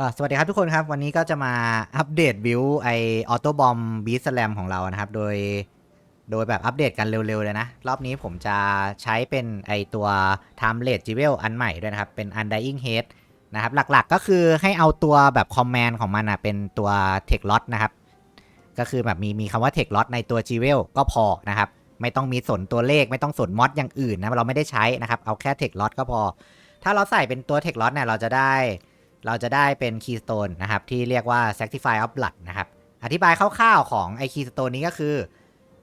ก็สวัสดีครับทุกคนครับ วันนี้ก็จะมาอัปเดตบิวไอออโต้บอมบีสแลมของเรานะครับ โดยโดยแบบอัปเดตกันเร็วๆเลยนะ รอบนี้ผมจะใช้เป็นไอตัว Time r a t e j e w e l อันใหม่ด้วยนะครับ เป็น Undying Head นะครับ หลักๆก็คือให้เอาตัวแบบคอมแมนของมันอะเป็นตัว Tech Lot นะครับ ก็คือแบบมีมีคำว่า Tech Lot ในตัว j e w e l ก็พอนะครับ ไม่ต้องมีสนตัวเลขไม่ต้องสนมอดอย่างอื่นนะเราไม่ได้ใช้นะครับเอาแค่ Tech Lot ก็พอ ถ้าเราใส่เป็นตัว Tech Lot เนี่ยเราจะได้ เราจะได้เป็น Keystone นะครับ ที่เรียกว่า Sacrifice of Blood นะครับ อธิบายคร่าวๆของไอ้ Keystone นี้ก็คือ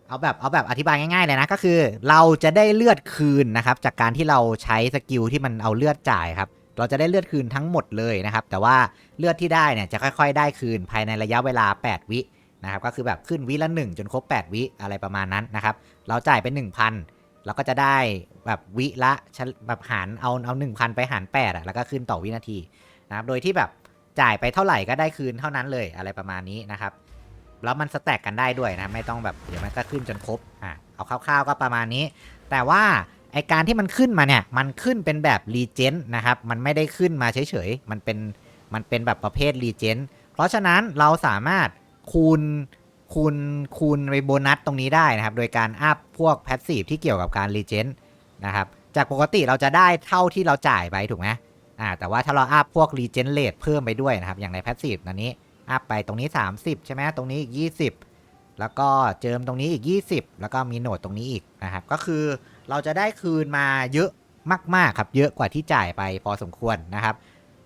เอาแบบเอาแบบอธิบายง่ายๆเลยนะก็คือ เราจะได้เลือดคืนนะครับ จากการที่เราใช้สกิลที่มันเอาเลือดจ่ายครับเราจะได้เลือดคืนทั้งหมดเลยนะครับ แต่ว่าเลือดที่ได้เนี่ยจะค่อยๆ ได้คืนภายในระยะเวลา 8 วินะครับ ก็คือแบบขึ้นวิละ 1 จนครบ 8 วิอะไรประมาณนั้นนะครับ เราจ่ายเป็น 1,000 เราก็จะได้แบบวิละชะแบบหารเอาเอา 1,000 ไปหาร8อะแล้วก็ขึ้นต่อวินาที นะครับโดยที่แบบจ่ายไปเท่าไหร่ก็ได้คืนเท่านั้นเลยอะไรประมาณนี้นะครับแล้วมันสแต็กกันได้ด้วยนะไม่ต้องแบบเดี๋ยวมันก็ขึ้นจนครบอะเอาคร่าวๆก็ประมาณนี้ แต่ว่าไอการที่มันขึ้นมาเนี่ยมันขึ้นเป็นแบบรีเจนนะครับมันไม่ได้ขึ้นมาเฉยๆมันเป็นมันเป็นแบบประเภทรีเจนเพราะฉะนั้นเราสามารถคูณคูณคูณไปโบนัสตรงนี้ได้นะครับ โดยการอัพพวกแพสซีฟที่เกี่ยวกับการรีเจนนะครับจากปกติเราจะได้เท่าที่เราจ่ายไปถูกไหม อ่าแต่ว่าถ้าเราอัพพวก regenerate เพิ่มไปด้วยนะครับ อย่างใน passive อันนี้อัพไปตรงนี้ 30 ใช่ไหมตรงนี้อีก 20 แล้วก็เจิมตรงนี้อีก 20 แล้วก็มีโหนดตรงนี้อีกนะครับ ก็คือเราจะได้คืนมาเยอะมาก ๆ ครับ เยอะกว่าที่จ่ายไปพอสมควรนะครับ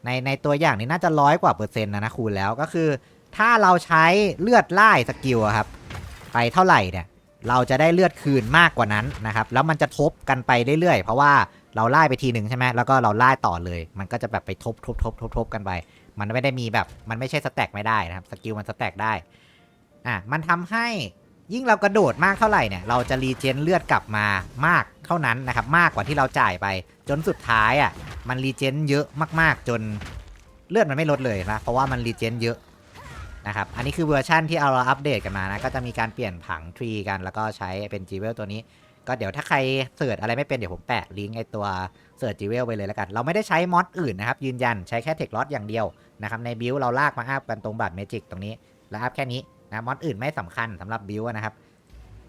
ในในตัวอย่างนี้น่าจะร้อยกว่าเปอร์เซ็นต์นะนะคูณแล้วก็คือ ถ้าเราใช้เลือดไล่สกิลครับ ไปเท่าไหร่เนี่ยเราจะได้เลือดคืนมากกว่านั้นนะครับ แล้วมันจะทบกันไปเรื่อยๆ เพราะว่า เราไล่ไปทีหนึ่งใช่ไหมแล้วก็เราไล่ต่อเลย มันก็จะแบบไปทบทบทบทบทบกันไป มันไม่ได้มีแบบ มันไม่ใช่สแต็กไม่ได้นะครับ สกิลมันสแต็กได้ อะ มันทำให้ยิ่งเรากระโดดมากเท่าไหร่เนี่ย เราจะรีเจนเลือดกลับมามากเท่านั้นนะครับ มากกว่าที่เราจ่ายไป จนสุดท้ายอะ มันรีเจนเยอะมาก ๆ จนเลือดมันไม่ลดเลยนะ เพราะว่ามันรีเจนเยอะนะครับ อันนี้คือเวอร์ชั่นที่เอาเราอัปเดตกันมานะ ก็จะมีการเปลี่ยนผังทรีกัน แล้วก็ใช้เป็นจีเวลตัวนี้ ก็เดี๋ยวถ้าใครเสิร์ชอะไรไม่เป็นเดี๋ยวผมแปะลิงก์ไอตัวเสิร์ชจีเวลไปเลยแล้วกัน เราไม่ได้ใช้มอดอื่นนะครับ ยืนยันใช้แค่เทคลอสอย่างเดียวนะครับในบิลเราลากมาอัพกันตรงบัตรเมจิกตรงนี้ แล้วอัพแค่นี้นะมอดอื่นไม่สำคัญสำหรับบิลนะครับ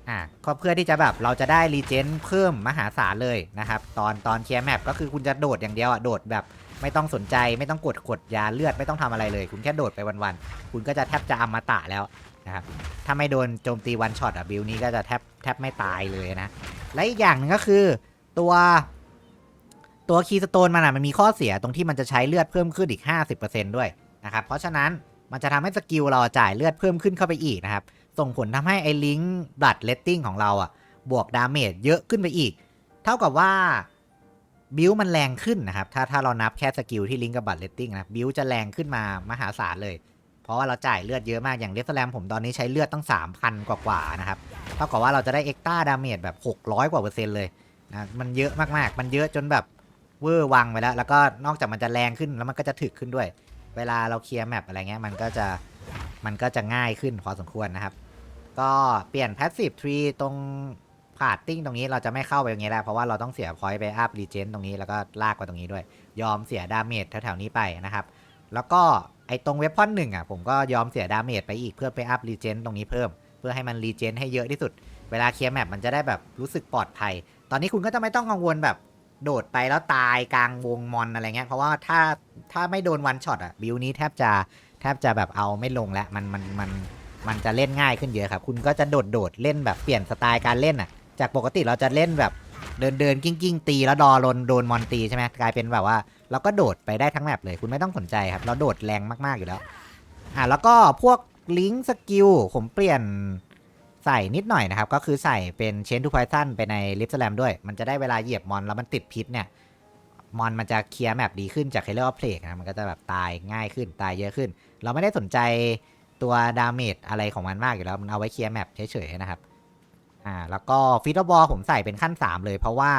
อ่าก็เพื่อที่จะแบบเราจะได้รีเจนเพิ่มมหาศาลเลยนะครับตอนตอนเคลียร์แมปก็คือคุณจะโดดอย่างเดียวอะโดดแบบไม่ต้องสนใจไม่ต้องกดกดยาเลือดไม่ต้องทำอะไรเลย คุณแค่โดดไปวันๆคุณก็จะแทบจะอมตะแล้ว นะครับ ถ้าไม่โดนโจมตีวันช็อตอะบิลนี้ก็จะแทบแทบไม่ตายเลยนะ และอีกอย่างหนึ่งก็คือตัวตัวคีย์สโตนมันอะมันมีข้อเสียตรงที่มันจะใช้เลือดเพิ่มขึ้นอีก 50%ด้วยนะครับ เพราะฉะนั้นมันจะทำให้สกิลเราจ่ายเลือดเพิ่มขึ้นเข้าไปอีกนะครับ ส่งผลทำให้ไอ้ลิงก์บลัดเลตติ้งของเราอะบวกดาเมจเยอะขึ้นไปอีก เท่ากับว่าบิวมันแรงขึ้นนะครับ ถ้าถ้าเรานับแค่สกิลที่ลิงก์กับบัตเลตติ้งนะบิวจะแรงขึ้นมามหาศาลเลย ราะว่าเราจ่ายเลือดเยอะมากอย่างเลสแลมผมตอนนี้ใช้เลือดตั้ง 3,000 กว่าๆนะครับเท่ากับว่าเราจะได้เอ็กต้าดาเมจแบบ 600 กว่าเปอร์เซ็นต์เลยนะมันเยอะมากๆ มันเยอะจนแบบเวอร์วังไปแล้ว แล้วก็นอกจากมันจะแรงขึ้นแล้วมันก็จะถึกขึ้นด้วย เวลาเราเคลียร์แมปอะไรเงี้ยมันก็จะมันก็จะง่ายขึ้นพอสมควรนะครับ ก็เปลี่ยน Passive Tree ตรงผาดติ้งตรงนี้เราจะไม่เข้าไปตรงนี้แล้วเพราะว่าเราต้องเสียพอยต์ไปอัพรีเจนตรงนี้แล้วก็ลากไปตรงนี้ด้วย ยอมเสียดาเมจแถวๆนี้ไปนะครับ แล้วก็ไอตรงเวพอนหนึ่งอะผมก็ยอมเสียดาเมจไปอีกเพื่อไปอัพรีเจนตรงนี้เพิ่ม เพื่อให้มันรีเจนให้เยอะที่สุด เวลาเคลียร์แมปมันจะได้แบบรู้สึกปลอดภัย ตอนนี้คุณก็จะไม่ต้องกังวลแบบโดดไปแล้วตายกลางวงมอนอะไรเงี้ย เพราะว่าถ้าถ้าไม่โดนวันช็อตอะบิวนี้แทบจะแทบจะแบบเอาไม่ลงแล้วมันมันมันมันจะเล่นง่ายขึ้นเยอะครับ คุณก็จะโดดโดดเล่นแบบเปลี่ยนสไตล์การเล่นอะ จากปกติเราจะเล่นแบบเดินเดินกิ้งกิ้งตีแล้วดอลนโดนมอนตีใช่ไหมกลายเป็นแบบว่า เราก็โดดไปได้ทั้งแมปเลยคุณไม่ต้องสนใจครับ เราโดดแรงมากๆอยู่แล้ว อ่าแล้วก็พวกลิงก์สกิลผมเปลี่ยนใส่นิดหน่อยนะครับ ก็คือใส่เป็นเชนทูไพทันไปในลิฟต์แลมด้วย มันจะได้เวลาเหยียบมอนแล้วมันติดพิษเนี่ย มอนมันจะเคลียร์แมปดีขึ้นจากเคเลอร์เพลกนะมันก็จะแบบตายง่ายขึ้นตายเยอะขึ้น เราไม่ได้สนใจตัวดาเมจอะไรของมันมากอยู่แล้ว มันเอาไว้เคลียร์แมปเฉยๆนะครับ อ่า แล้วก็ฟิตบอลผมใส่เป็นขั้น 3 เลยเพราะว่า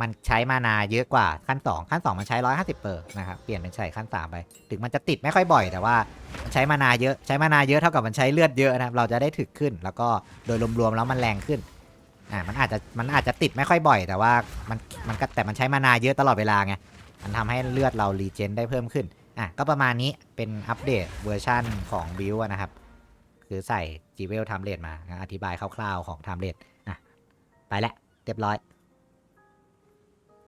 มันใช้มานาเยอะกว่าขั้น 2 ขั้น 2 มันใช้ 150 เปอร์นะครับ เปลี่ยนเป็นใส่ขั้น 3 ไป ถึงมันจะติดไม่ค่อยบ่อยแต่ว่ามันใช้มานาเยอะใช้มานาเยอะเท่ากับมันใช้เลือดเยอะนะครับเราจะได้ถึกขึ้น แล้วก็โดยรวมๆแล้วมันแรงขึ้นอ่ามันอาจจะมันอาจจะติดไม่ค่อยบ่อย แต่ว่ามันมันแต่มันใช้มานาเยอะตลอดเวลาไงมันทำให้เลือดเรารีเจนได้เพิ่มขึ้นอะก็ประมาณนี้เป็นอัปเดตเวอร์ชั่นของบิวนะครับ คือใส่ g w e l t i m e l a t e มาอธิบายคร่าวๆของ t i m e l a t e อะไปแล้วเรียบร้อย